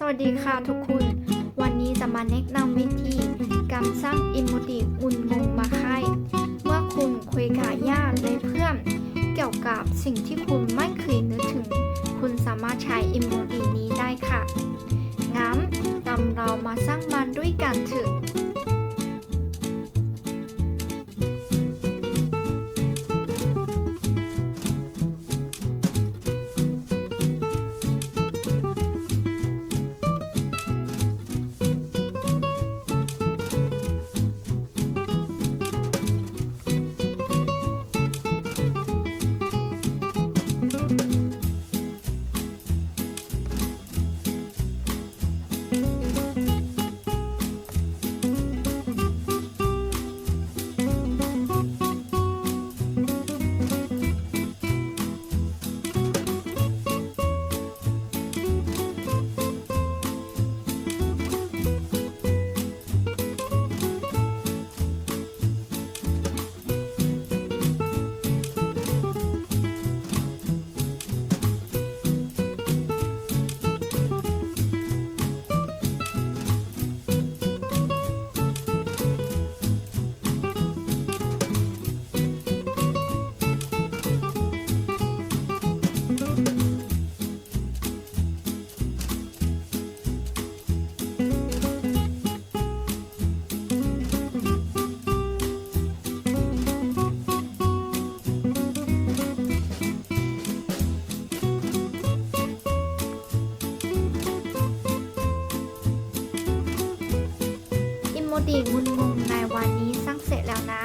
สวัสดีค่ะทุกคน วันนี้จะมาแนะนำวิธีการสร้างอิโมจิงุนงงมาให้เมื่อคุณคุยกับญาติและเพื่อนเกี่ยวกับสิ่งที่คุณไม่เคยนึกถึง คุณสามารถใช้อิโมตินี้ได้ค่ะ งั้นตามเรามาสร้างมันด้วยกันเถอะ ดีมุนมุงในวันนี้สร้างเสร็จแล้วนะ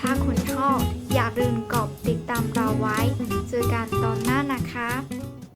ถ้าคุณชอบอย่าลืมกดติดตามเราไว้ เจอกันตอนหน้านะคะ